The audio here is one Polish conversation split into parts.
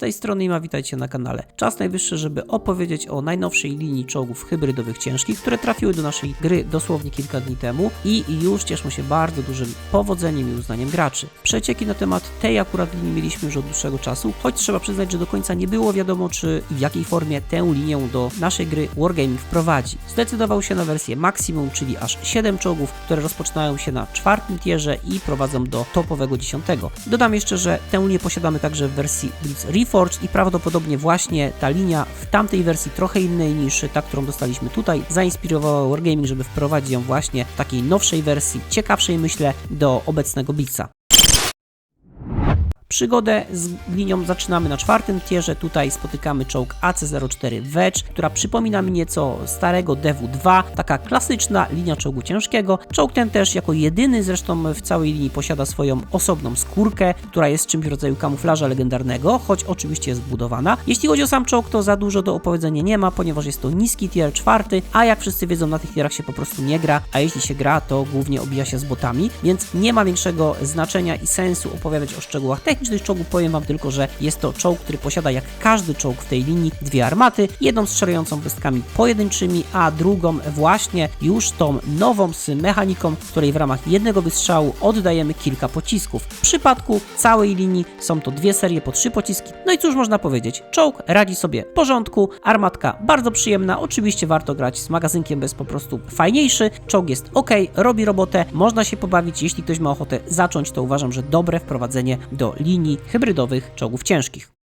Tej strony Ima, witajcie na kanale. Czas najwyższy, żeby opowiedzieć o najnowszej linii czołgów hybrydowych ciężkich, które trafiły do naszej gry dosłownie kilka dni temu i już cieszą się bardzo dużym powodzeniem i uznaniem graczy. Przecieki na temat tej akurat linii mieliśmy już od dłuższego czasu, choć trzeba przyznać, że do końca nie było wiadomo, czy i w jakiej formie tę linię do naszej gry Wargaming wprowadzi. Zdecydował się na wersję Maximum, czyli aż 7 czołgów, które rozpoczynają się na czwartym tierze i prowadzą do topowego dziesiątego. Dodam jeszcze, że tę linię posiadamy także w wersji Blitz Reforged i prawdopodobnie właśnie ta linia w tamtej wersji trochę innej niż ta, którą dostaliśmy tutaj, zainspirowała Wargaming, żeby wprowadzić ją właśnie w takiej nowszej wersji, ciekawszej myślę, do obecnego Blitza. Przygodę z linią zaczynamy na czwartym tierze. Tutaj spotykamy czołg AC-04 Wedge, która przypomina mi nieco starego DW-2, taka klasyczna linia czołgu ciężkiego. Czołg ten też jako jedyny zresztą w całej linii posiada swoją osobną skórkę, która jest czymś w rodzaju kamuflaża legendarnego, choć oczywiście jest wbudowana. Jeśli chodzi o sam czołg, to za dużo do opowiedzenia nie ma, ponieważ jest to niski tier czwarty, a jak wszyscy wiedzą, na tych tierach się po prostu nie gra, a jeśli się gra, to głównie obija się z botami, więc nie ma większego znaczenia i sensu opowiadać o szczegółach technicznych czołgu. Powiem Wam tylko, że jest to czołg, który posiada jak każdy czołg w tej linii dwie armaty, jedną strzelającą błyskami pojedynczymi, a drugą właśnie już tą nową z mechaniką, w której w ramach jednego wystrzału oddajemy kilka pocisków. W przypadku całej linii są to dwie serie po trzy pociski. No i cóż można powiedzieć? Czołg radzi sobie w porządku, armatka bardzo przyjemna, oczywiście warto grać z magazynkiem, bez po prostu fajniejszy. Czołg jest ok, robi robotę, można się pobawić. Jeśli ktoś ma ochotę zacząć, to uważam, że dobre wprowadzenie do linii hybrydowych czołgów ciężkich.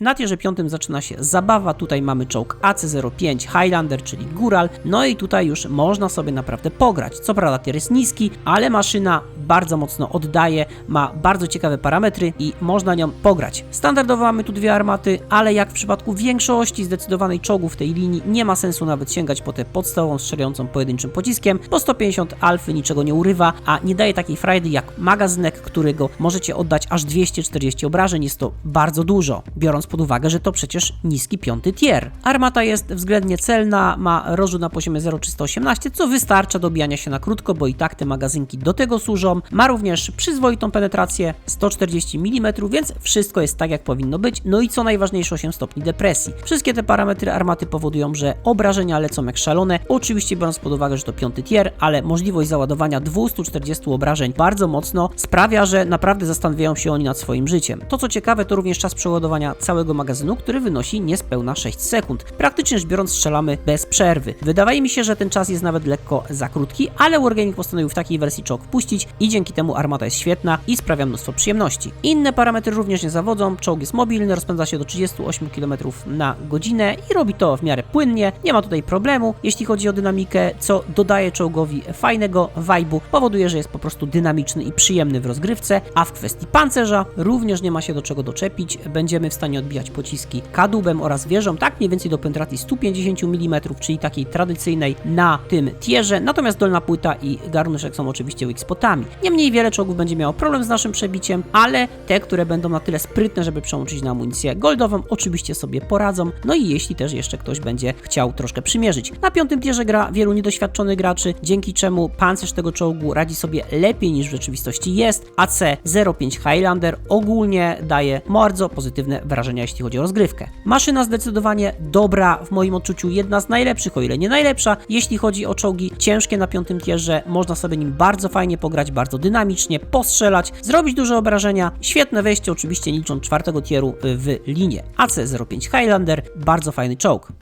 Na tierze piątym zaczyna się zabawa. Tutaj mamy czołg AC-05 Highlander, czyli Góral. No i tutaj już można sobie naprawdę pograć. Co prawda tier jest niski, ale maszyna bardzo mocno oddaje, ma bardzo ciekawe parametry i można nią pograć. Standardowo mamy tu dwie armaty, ale jak w przypadku większości zdecydowanej czołgów tej linii, nie ma sensu nawet sięgać po tę podstawową strzelającą pojedynczym pociskiem, bo 150 alfy niczego nie urywa, a nie daje takiej frajdy jak magazynek, którego możecie oddać aż 240 obrażeń. Jest to bardzo dużo, biorąc pod uwagę, że to przecież niski piąty tier. Armata jest względnie celna, ma rozrzut na poziomie 0,318, co wystarcza do bijania się na krótko, bo i tak te magazynki do tego służą. Ma również przyzwoitą penetrację 140 mm, więc wszystko jest tak jak powinno być. No i co najważniejsze 8 stopni depresji. Wszystkie te parametry armaty powodują, że obrażenia lecą jak szalone. Oczywiście biorąc pod uwagę, że to piąty tier, ale możliwość załadowania 240 obrażeń bardzo mocno sprawia, że naprawdę zastanawiają się oni nad swoim życiem. To co ciekawe, to również czas przeładowania całego magazynu, który wynosi niespełna 6 sekund. Praktycznie rzecz biorąc strzelamy bez przerwy. Wydaje mi się, że ten czas jest nawet lekko za krótki, ale Wargaming postanowił w takiej wersji czołg wpuścić i dzięki temu armata jest świetna i sprawia mnóstwo przyjemności. Inne parametry również nie zawodzą, czołg jest mobilny, rozpędza się do 38 km na godzinę i robi to w miarę płynnie, nie ma tutaj problemu, jeśli chodzi o dynamikę, co dodaje czołgowi fajnego vibe'u, powoduje, że jest po prostu dynamiczny i przyjemny w rozgrywce, a w kwestii pancerza również nie ma się do czego doczepić, będziemy w stanie odbijać pociski kadłubem oraz wieżą, tak mniej więcej do penetracji 150 mm, czyli takiej tradycyjnej na tym tierze, natomiast dolna płyta i garnuszek są oczywiście X-potami. Niemniej wiele czołgów będzie miało problem z naszym przebiciem, ale te, które będą na tyle sprytne, żeby przełączyć na amunicję goldową, oczywiście sobie poradzą, no i jeśli też jeszcze ktoś będzie chciał troszkę przymierzyć. Na piątym tierze gra wielu niedoświadczonych graczy, dzięki czemu pancerz tego czołgu radzi sobie lepiej niż w rzeczywistości jest. AC-05 Highlander ogólnie daje bardzo pozytywne wrażenia, jeśli chodzi o rozgrywkę. Maszyna zdecydowanie dobra, w moim odczuciu jedna z najlepszych, o ile nie najlepsza, jeśli chodzi o czołgi ciężkie na piątym tierze, można sobie nim bardzo fajnie pograć, bardzo dynamicznie, postrzelać, zrobić duże obrażenia, świetne wejście oczywiście licząc czwartego tieru w linię. AC-05 Highlander, bardzo fajny czołg.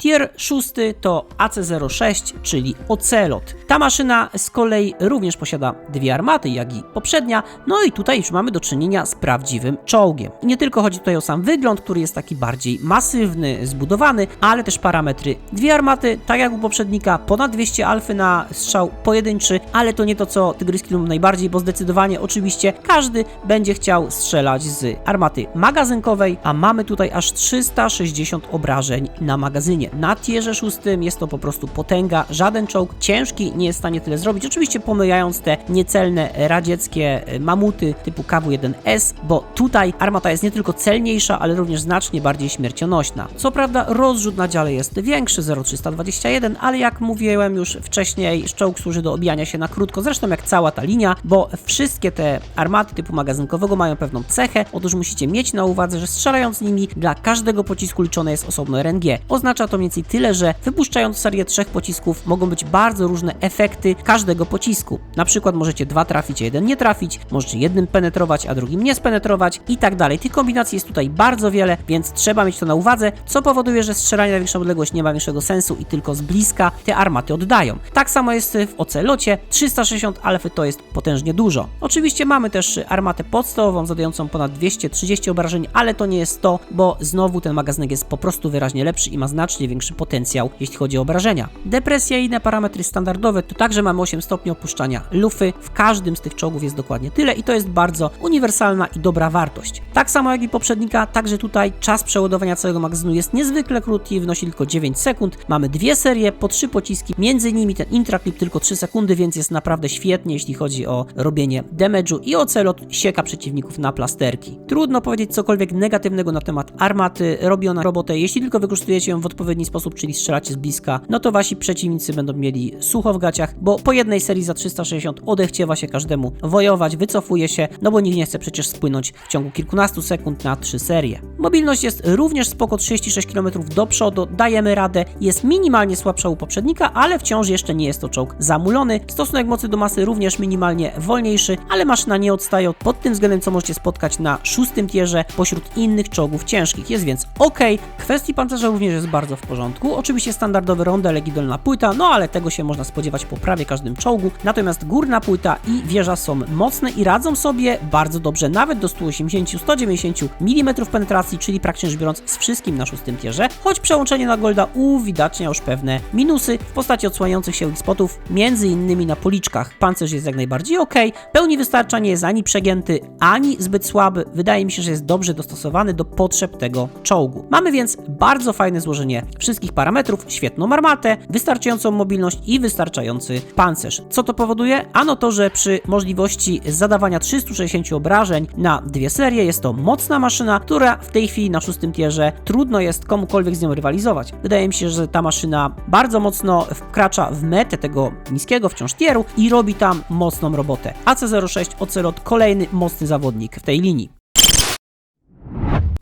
Tier szósty to AC-06, czyli Ocelot. Ta maszyna z kolei również posiada dwie armaty, jak i poprzednia, no i tutaj już mamy do czynienia z prawdziwym czołgiem. I nie tylko chodzi tutaj o sam wygląd, który jest taki bardziej masywny, zbudowany, ale też parametry. Dwie armaty, tak jak u poprzednika, ponad 200 alfy na strzał pojedynczy, ale to nie to, co tygryski lubią najbardziej, bo zdecydowanie oczywiście każdy będzie chciał strzelać z armaty magazynkowej, a mamy tutaj aż 360 obrażeń na magazynie. Na tierze szóstym, jest to po prostu potęga, żaden czołg ciężki nie jest w stanie tyle zrobić, oczywiście pomijając te niecelne radzieckie e, mamuty typu KW-1S, bo tutaj armata jest nie tylko celniejsza, ale również znacznie bardziej śmiercionośna. Co prawda rozrzut na dziale jest większy, 0,321, ale jak mówiłem już wcześniej, czołg służy do obijania się na krótko, zresztą jak cała ta linia, bo wszystkie te armaty typu magazynkowego mają pewną cechę, otóż musicie mieć na uwadze, że strzelając nimi dla każdego pocisku liczone jest osobno RNG. Oznacza to mniej więcej tyle, że wypuszczając serię trzech pocisków mogą być bardzo różne efekty każdego pocisku. Na przykład możecie dwa trafić, a jeden nie trafić, możecie jednym penetrować, a drugim nie spenetrować i tak dalej. Tych kombinacji jest tutaj bardzo wiele, więc trzeba mieć to na uwadze, co powoduje, że strzelanie na większą odległość nie ma większego sensu i tylko z bliska te armaty oddają. Tak samo jest w ocelocie, 360 alfy to jest potężnie dużo. Oczywiście mamy też armatę podstawową zadającą ponad 230 obrażeń, ale to nie jest to, bo znowu ten magazynek jest po prostu wyraźnie lepszy i ma znacznie większy potencjał, jeśli chodzi o obrażenia. Depresja i inne parametry standardowe to także mamy 8 stopni opuszczania lufy. W każdym z tych czołgów jest dokładnie tyle i to jest bardzo uniwersalna i dobra wartość. Tak samo jak i poprzednika, także tutaj czas przeładowania całego magazynu jest niezwykle krótki i wynosi tylko 9 sekund. Mamy dwie serie po trzy pociski, między nimi ten intraclip tylko 3 sekundy, więc jest naprawdę świetnie, jeśli chodzi o robienie damage'u i ocelot sieka przeciwników na plasterki. Trudno powiedzieć cokolwiek negatywnego na temat armaty, robi ona robotę, jeśli tylko wykorzystujecie ją w odpowiedni sposób, czyli strzelacie z bliska, no to wasi przeciwnicy będą mieli sucho w gaciach, bo po jednej serii za 360 odechciewa się każdemu wojować, wycofuje się, no bo nikt nie chce przecież spłynąć w ciągu kilkunastu sekund na trzy serie. Mobilność jest również spoko, 36 km do przodu, dajemy radę, jest minimalnie słabsza u poprzednika, ale wciąż jeszcze nie jest to czołg zamulony. Stosunek mocy do masy również minimalnie wolniejszy, ale maszyna nie odstaje pod tym względem, co możecie spotkać na szóstym tierze pośród innych czołgów ciężkich. Jest więc ok. Kwestii pancerza również jest bardzo w porządku. Oczywiście standardowy rondelek i dolna płyta, no ale tego się można spodziewać po prawie każdym czołgu. Natomiast górna płyta i wieża są mocne i radzą sobie bardzo dobrze, nawet do 180-190 mm penetracji, czyli praktycznie rzecz biorąc z wszystkim na szóstym tierze, choć przełączenie na Golda uwidacznia już pewne minusy w postaci odsłaniających się spotów, między innymi na policzkach. Pancerz jest jak najbardziej ok, pełni wystarcza, nie jest ani przegięty, ani zbyt słaby. Wydaje mi się, że jest dobrze dostosowany do potrzeb tego czołgu. Mamy więc bardzo fajne złożenie wszystkich parametrów, świetną armatę, wystarczającą mobilność i wystarczający pancerz. Co to powoduje? Ano to, że przy możliwości zadawania 360 obrażeń na dwie serie jest to mocna maszyna, która w tej chwili na szóstym tierze trudno jest komukolwiek z nią rywalizować. Wydaje mi się, że ta maszyna bardzo mocno wkracza w metę tego niskiego wciąż tieru i robi tam mocną robotę. AC06 Ocelot kolejny mocny zawodnik w tej linii.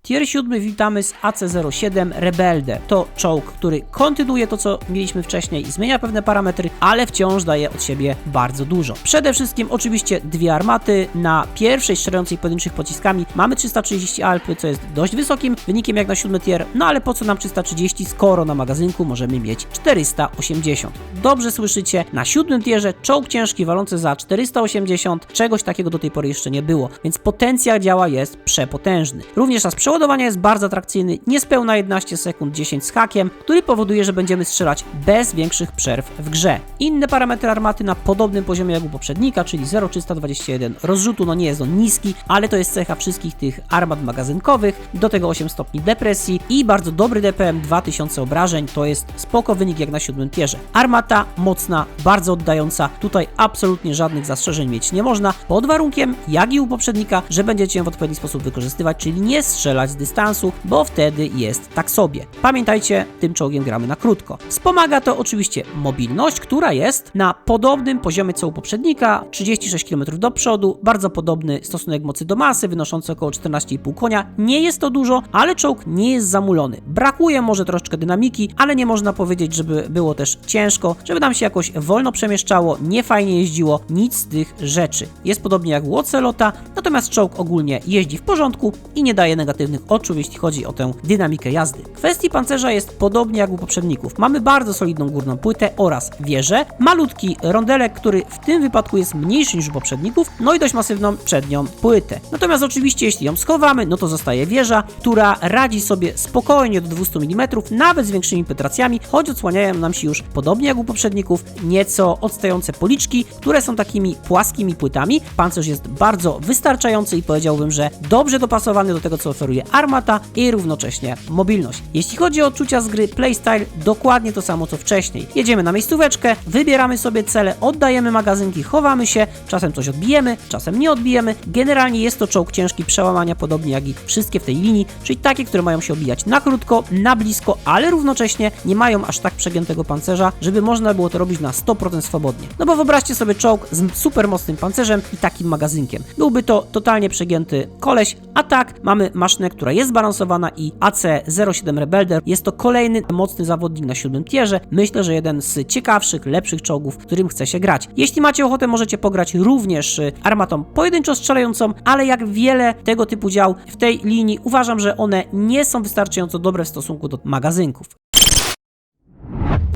Tier 7 witamy z AC-07 Rebelde. To czołg, który kontynuuje to, co mieliśmy wcześniej i zmienia pewne parametry, ale wciąż daje od siebie bardzo dużo. Przede wszystkim oczywiście dwie armaty. Na pierwszej strzelającej pojedynczych pociskami mamy 330 Alpy, co jest dość wysokim wynikiem jak na 7 tier, no ale po co nam 330, skoro na magazynku możemy mieć 480. Dobrze słyszycie, na 7 tierze czołg ciężki walący za 480, czegoś takiego do tej pory jeszcze nie było, więc potencjał działa jest przepotężny. Również czas przeładowania jest bardzo atrakcyjny, niespełna 11 sekund 10 z hakiem, który powoduje, że będziemy strzelać bez większych przerw w grze. Inne parametry armaty na podobnym poziomie jak u poprzednika, czyli 0,321 rozrzutu, no nie jest on niski, ale to jest cecha wszystkich tych armat magazynkowych, do tego 8 stopni depresji i bardzo dobry DPM 2000 obrażeń, to jest spoko wynik jak na siódmym tierze. Armata mocna, bardzo oddająca, tutaj absolutnie żadnych zastrzeżeń mieć nie można, pod warunkiem, jak i u poprzednika, że będziecie ją w odpowiedni sposób wykorzystywać, czyli nie strzelać z dystansu, bo wtedy jest tak sobie. Pamiętajcie, tym czołgiem gramy na krótko. Wspomaga to oczywiście mobilność, która jest na podobnym poziomie co u poprzednika, 36 km do przodu, bardzo podobny stosunek mocy do masy, wynoszący około 14,5 konia. Nie jest to dużo, ale czołg nie jest zamulony. Brakuje może troszeczkę dynamiki, ale nie można powiedzieć, żeby było też ciężko, żeby nam się jakoś wolno przemieszczało, nie fajnie jeździło, nic z tych rzeczy. Jest podobnie jak u Ocelota, natomiast czołg ogólnie jeździ w porządku i nie daje negatywnych odczuć, jeśli chodzi o tę dynamikę jazdy. W kwestii pancerza jest podobnie jak u poprzedników. Mamy bardzo solidną górną płytę oraz wieżę, malutki rondelek, który w tym wypadku jest mniejszy niż u poprzedników, no i dość masywną przednią płytę. Natomiast oczywiście jeśli ją schowamy, no to zostaje wieża, która radzi sobie spokojnie do 200 mm, nawet z większymi penetracjami, choć odsłaniają nam się już, podobnie jak u poprzedników, nieco odstające policzki, które są takimi płaskimi płytami. Pancerz jest bardzo wystarczający i powiedziałbym, że dobrze dopasowany do tego, co oferuje preferuje armata i równocześnie mobilność. Jeśli chodzi o odczucia z gry playstyle, dokładnie to samo co wcześniej. Jedziemy na miejscóweczkę, wybieramy sobie cele, oddajemy magazynki, chowamy się, czasem coś odbijemy, czasem nie odbijemy. Generalnie jest to czołg ciężki przełamania, podobnie jak i wszystkie w tej linii, czyli takie, które mają się obijać na krótko, na blisko, ale równocześnie nie mają aż tak przegiętego pancerza, żeby można było to robić na 100% swobodnie. No bo wyobraźcie sobie czołg z super mocnym pancerzem i takim magazynkiem. Byłby to totalnie przegięty koleś, a tak mamy maszynę, która jest zbalansowana i AC-07 Rebelder jest to kolejny mocny zawodnik na siódmym tierze. Myślę, że jeden z ciekawszych, lepszych czołgów, którym chce się grać. Jeśli macie ochotę, możecie pograć również y, armatą pojedynczo strzelającą, ale jak wiele tego typu dział w tej linii, uważam, że one nie są wystarczająco dobre w stosunku do magazynków.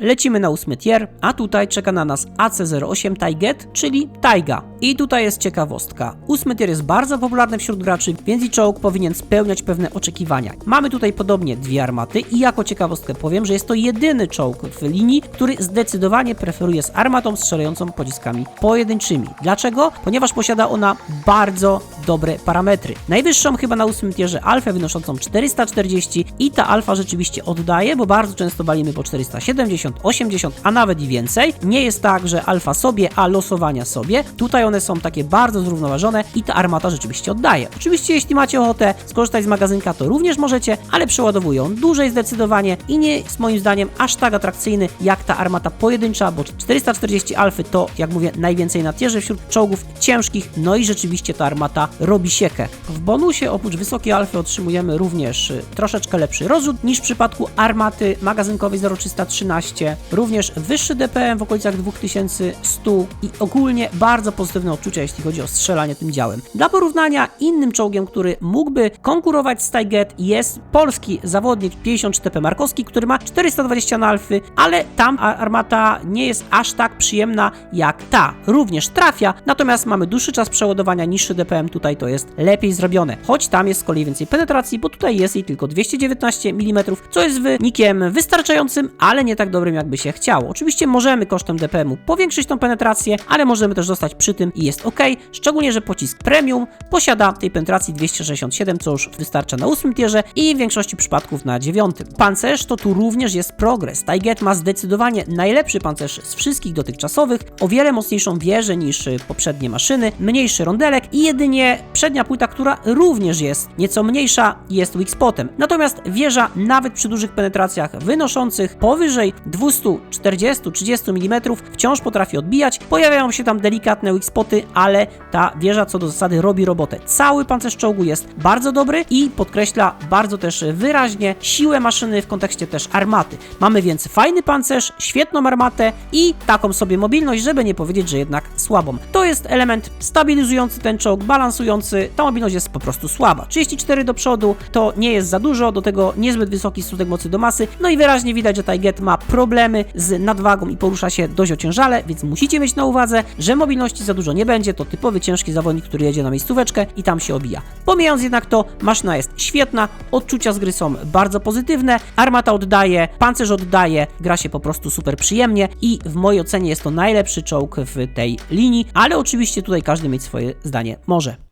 Lecimy na ósmy tier, a tutaj czeka na nas AC08 Taiget, czyli Taiga. I tutaj jest ciekawostka. Ósmy tier jest bardzo popularny wśród graczy, więc i czołg powinien spełniać pewne oczekiwania. Mamy tutaj podobnie dwie armaty i jako ciekawostkę powiem, że jest to jedyny czołg w linii, który zdecydowanie preferuje z armatą strzelającą pociskami pojedynczymi. Dlaczego? Ponieważ posiada ona bardzo dobre parametry. Najwyższą chyba na ósmym tierze alfę wynoszącą 440 i ta alfa rzeczywiście oddaje, bo bardzo często balimy po 470, 80, a nawet i więcej. Nie jest tak, że alfa sobie, a losowania sobie. Tutaj one są takie bardzo zrównoważone i ta armata rzeczywiście oddaje. Oczywiście jeśli macie ochotę skorzystać z magazynka, to również możecie, ale przeładowuje on dłużej zdecydowanie i nie jest moim zdaniem aż tak atrakcyjny jak ta armata pojedyncza, bo 440 alfy to, jak mówię, najwięcej na tierze wśród czołgów ciężkich, no i rzeczywiście ta armata robi siekę. W bonusie oprócz wysokiej alfy otrzymujemy również y, troszeczkę lepszy rozrzut niż w przypadku armaty magazynkowej 0313, również wyższy DPM w okolicach 2100 i ogólnie bardzo pozytywne odczucia, jeśli chodzi o strzelanie tym działem. Dla porównania, innym czołgiem, który mógłby konkurować z Taiget jest polski zawodnik 53 TP Markowski, który ma 420 na alfy, ale tam armata nie jest aż tak przyjemna jak ta. Również trafia, natomiast mamy dłuższy czas przeładowania, niższy DPM, tutaj to jest lepiej zrobione. Choć tam jest z kolei więcej penetracji, bo tutaj jest jej tylko 219 mm, co jest wynikiem wystarczającym, ale nie tak dobrym jakby się chciało. Oczywiście możemy kosztem DPM-u powiększyć tą penetrację, ale możemy też zostać przy tym i jest ok, szczególnie, że pocisk premium posiada tej penetracji 267, co już wystarcza na 8 tierze i w większości przypadków na 9. Pancerz to tu również jest progres. Taiget ma zdecydowanie najlepszy pancerz z wszystkich dotychczasowych, o wiele mocniejszą wieżę niż y, poprzednie maszyny, mniejszy rondelek i jedynie przednia płyta, która również jest nieco mniejsza, jest weak spotem. Natomiast wieża nawet przy dużych penetracjach wynoszących powyżej 240-30 mm wciąż potrafi odbijać. Pojawiają się tam delikatne weak spoty, ale ta wieża co do zasady robi robotę. Cały pancerz czołgu jest bardzo dobry i podkreśla bardzo też wyraźnie siłę maszyny w kontekście też armaty. Mamy więc fajny pancerz, świetną armatę i taką sobie mobilność, żeby nie powiedzieć, że jednak słabą. To jest element stabilizujący ten czołg, balansujący. Ta mobilność jest po prostu słaba. 34 do przodu to nie jest za dużo, do tego niezbyt wysoki stosunek mocy do masy. No i wyraźnie widać, że Taiget ma problemy z nadwagą i porusza się dość ociężale, więc musicie mieć na uwadze, że mobilności za dużo nie będzie. To typowy ciężki zawodnik, który jedzie na miejscóweczkę i tam się obija. Pomijając jednak to, maszyna jest świetna, odczucia z gry są bardzo pozytywne, armata oddaje, pancerz oddaje, gra się po prostu super przyjemnie i w mojej ocenie jest to najlepszy czołg w tej linii, ale oczywiście tutaj każdy mieć swoje zdanie może.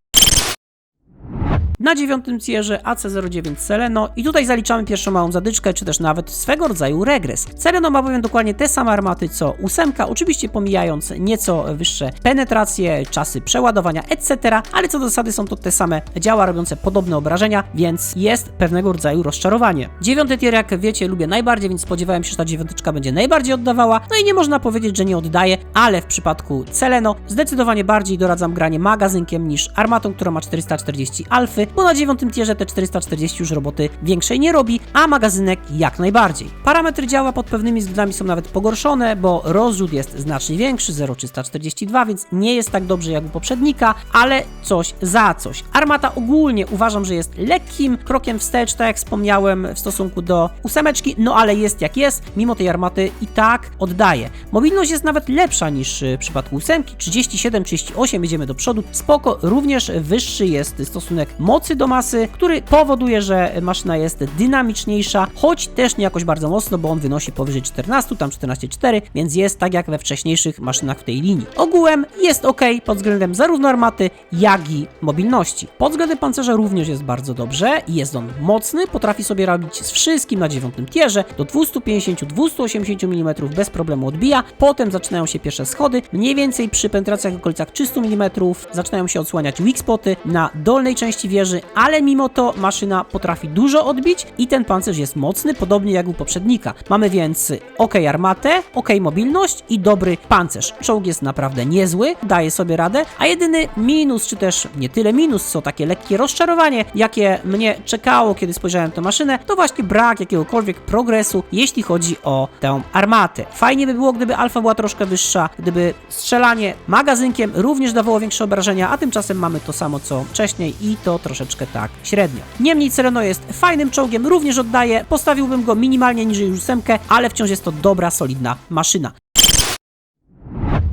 Na dziewiątym tierze AC09 Seleno i tutaj zaliczamy pierwszą małą zadyczkę, czy też nawet swego rodzaju regres. Seleno ma bowiem dokładnie te same armaty co ósemka, oczywiście pomijając nieco wyższe penetracje, czasy przeładowania, etc., ale co do zasady są to te same działa robiące podobne obrażenia, więc jest pewnego rodzaju rozczarowanie. Dziewiąty tier, jak wiecie, lubię najbardziej, więc spodziewałem się, że ta dziewiąteczka będzie najbardziej oddawała, no i nie można powiedzieć, że nie oddaje, ale w przypadku Seleno zdecydowanie bardziej doradzam granie magazynkiem niż armatą, która ma 440 alfy, bo na dziewiątym tierze te 440 już roboty większej nie robi, a magazynek jak najbardziej. Parametry działa pod pewnymi względami są nawet pogorszone, bo rozrzut jest znacznie większy, 0,342, więc nie jest tak dobrze jak u poprzednika, ale coś za coś. Armata ogólnie uważam, że jest lekkim krokiem wstecz, tak jak wspomniałem, w stosunku do ósemeczki, no ale jest jak jest, mimo tej armaty i tak oddaje. Mobilność jest nawet lepsza niż y, w przypadku ósemki, 37-38 jedziemy do przodu, spoko, również wyższy jest stosunek mocy mocy do masy, który powoduje, że maszyna jest dynamiczniejsza, choć też nie jakoś bardzo mocno, bo on wynosi powyżej 14, tam 14,4, więc jest tak jak we wcześniejszych maszynach w tej linii. Ogółem jest ok pod względem zarówno armaty, jak i mobilności. Pod względem pancerza również jest bardzo dobrze i jest on mocny, potrafi sobie radzić z wszystkim na dziewiątym tierze, do 250-280 mm bez problemu odbija, potem zaczynają się pierwsze schody, mniej więcej przy penetracjach w okolicach 300 mm zaczynają się odsłaniać weak spoty na dolnej części wieży, ale mimo to maszyna potrafi dużo odbić i ten pancerz jest mocny, podobnie jak u poprzednika. Mamy więc ok armatę, ok mobilność i dobry pancerz. Czołg jest naprawdę niezły, daje sobie radę, a jedyny minus, czy też nie tyle minus, co takie lekkie rozczarowanie, jakie mnie czekało, kiedy spojrzałem tę maszynę, to właśnie brak jakiegokolwiek progresu, jeśli chodzi o tę armatę. Fajnie by było, gdyby alfa była troszkę wyższa, gdyby strzelanie magazynkiem również dawało większe obrażenia, a tymczasem mamy to samo co wcześniej i to troszeczkę tak średnio. Niemniej Celeno jest fajnym czołgiem, również oddaje, postawiłbym go minimalnie niżej ósemkę, ale wciąż jest to dobra, solidna maszyna.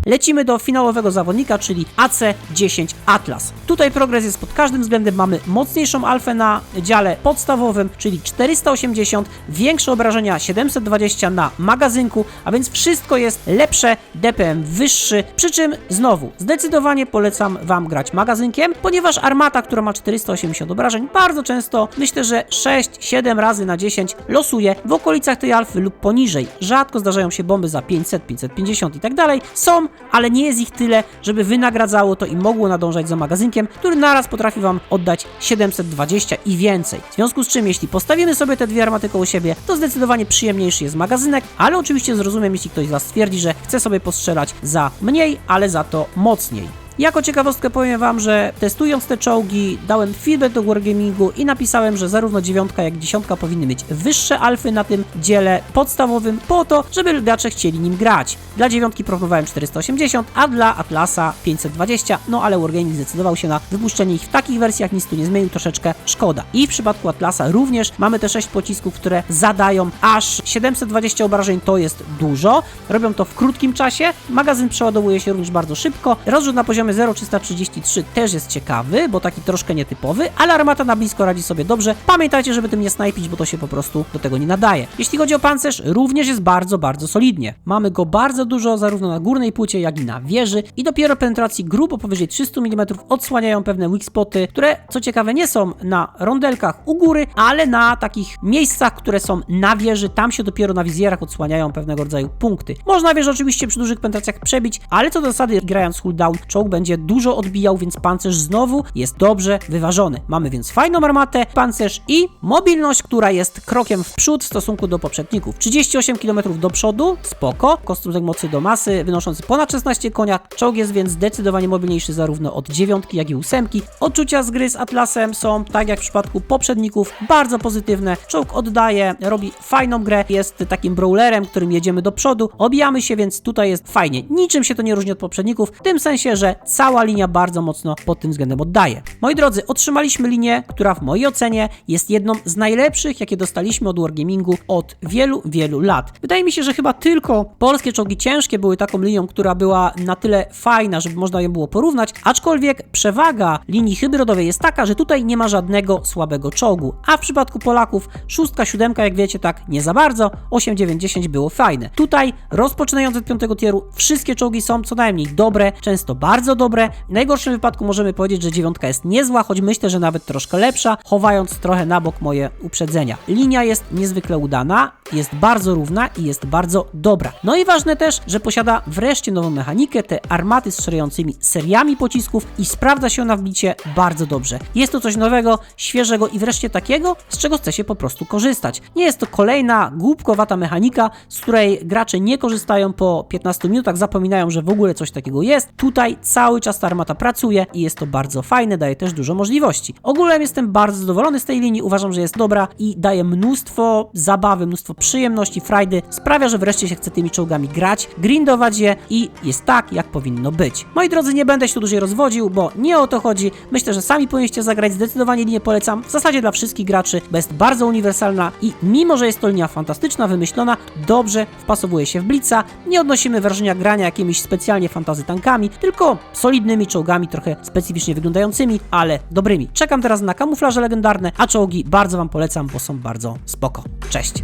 Lecimy do finałowego zawodnika, czyli AC-10 Atlas. Tutaj progres jest pod każdym względem. Mamy mocniejszą alfę na dziale podstawowym, czyli 480, większe obrażenia 720 na magazynku, a więc wszystko jest lepsze, DPM wyższy. Przy czym znowu, zdecydowanie polecam Wam grać magazynkiem, ponieważ armata, która ma 480 obrażeń, bardzo często, myślę, że 6-7 razy na 10 losuje w okolicach tej alfy lub poniżej. Rzadko zdarzają się bomby za 500, 550 i tak dalej. Są, ale nie jest ich tyle, żeby wynagradzało to i mogło nadążać za magazynkiem, który naraz potrafi Wam oddać 720 i więcej. W związku z czym, jeśli postawimy sobie te dwie armaty koło siebie, to zdecydowanie przyjemniejszy jest magazynek, ale oczywiście zrozumiem, jeśli ktoś z Was twierdzi, że chce sobie postrzelać za mniej, ale za to mocniej. Jako ciekawostkę powiem Wam, że testując te czołgi dałem feedback do Wargamingu i napisałem, że zarówno dziewiątka jak dziesiątka powinny mieć wyższe alfy na tym dziele podstawowym po to, żeby gracze chcieli nim grać. Dla dziewiątki proponowałem 480, a dla Atlasa 520, no ale Wargaming zdecydował się na wypuszczenie ich w takich wersjach, nic tu nie zmienił, troszeczkę szkoda. I w przypadku Atlasa również mamy te 6 pocisków, które zadają aż 720 obrażeń, to jest dużo. Robią to w krótkim czasie, magazyn przeładowuje się również bardzo szybko, rozrzut na poziomie 0,333 też jest ciekawy, bo taki troszkę nietypowy, ale armata na blisko radzi sobie dobrze. Pamiętajcie, żeby tym nie snajpić, bo to się po prostu do tego nie nadaje. Jeśli chodzi o pancerz, również jest bardzo, bardzo solidnie. Mamy go bardzo dużo, zarówno na górnej płycie, jak i na wieży i dopiero penetracji grubo powyżej 300 mm odsłaniają pewne weak spoty, które co ciekawe nie są na rondelkach u góry, ale na takich miejscach, które są na wieży, tam się dopiero na wizjerach odsłaniają pewnego rodzaju punkty. Można wieżę oczywiście przy dużych penetracjach przebić, ale co do zasady grając cooldown, czołg będzie dużo odbijał, więc pancerz znowu jest dobrze wyważony. Mamy więc fajną armatę, pancerz i mobilność, która jest krokiem w przód w stosunku do poprzedników. 38 km do przodu, spoko, kostumek mocy do masy wynoszący ponad 16 konia, czołg jest więc zdecydowanie mobilniejszy zarówno od dziewiątki, jak i ósemki. Odczucia z gry z Atlasem są, tak jak w przypadku poprzedników, bardzo pozytywne. Czołg oddaje, robi fajną grę, jest takim brawlerem, którym jedziemy do przodu, obijamy się, więc tutaj jest fajnie. Niczym się to nie różni od poprzedników, w tym sensie, że cała linia bardzo mocno pod tym względem oddaje. Moi drodzy, otrzymaliśmy linię, która w mojej ocenie jest jedną z najlepszych, jakie dostaliśmy od Wargamingu od wielu, wielu lat. Wydaje mi się, że chyba tylko polskie czołgi ciężkie były taką linią, która była na tyle fajna, żeby można ją było porównać, aczkolwiek przewaga linii hybrydowej jest taka, że tutaj nie ma żadnego słabego czołgu, a w przypadku Polaków szóstka, siódemka, jak wiecie, tak nie za bardzo, 8, 9, 10 było fajne. Tutaj, rozpoczynając od piątego tieru, wszystkie czołgi są co najmniej dobre, często bardzo dobre. W najgorszym wypadku możemy powiedzieć, że dziewiątka jest niezła, choć myślę, że nawet troszkę lepsza, chowając trochę na bok moje uprzedzenia. Linia jest niezwykle udana, jest bardzo równa i jest bardzo dobra. No i ważne też, że posiada wreszcie nową mechanikę, te armaty strzelającymi seriami pocisków i sprawdza się ona w bicie bardzo dobrze. Jest to coś nowego, świeżego i wreszcie takiego, z czego chce się po prostu korzystać. Nie jest to kolejna głupkowata mechanika, z której gracze nie korzystają po 15 minutach, zapominają, że w ogóle coś takiego jest. Tutaj cały czas ta armata pracuje i jest to bardzo fajne, daje też dużo możliwości. Ogólnie jestem bardzo zadowolony z tej linii, uważam, że jest dobra i daje mnóstwo zabawy, mnóstwo przyjemności, frajdy, sprawia, że wreszcie się chce tymi czołgami grać, grindować je i jest tak, jak powinno być. Moi drodzy, nie będę się tu dłużej rozwodził, bo nie o to chodzi. Myślę, że sami powinniście zagrać, zdecydowanie linię polecam, w zasadzie dla wszystkich graczy, bo jest bardzo uniwersalna i mimo, że jest to linia fantastyczna, wymyślona, dobrze wpasowuje się w Blitza, nie odnosimy wrażenia grania jakimiś specjalnie fantazy tankami, tylko solidnymi czołgami, trochę specyficznie wyglądającymi, ale dobrymi. Czekam teraz na kamuflaże legendarne, a czołgi bardzo Wam polecam, bo są bardzo spoko. Cześć!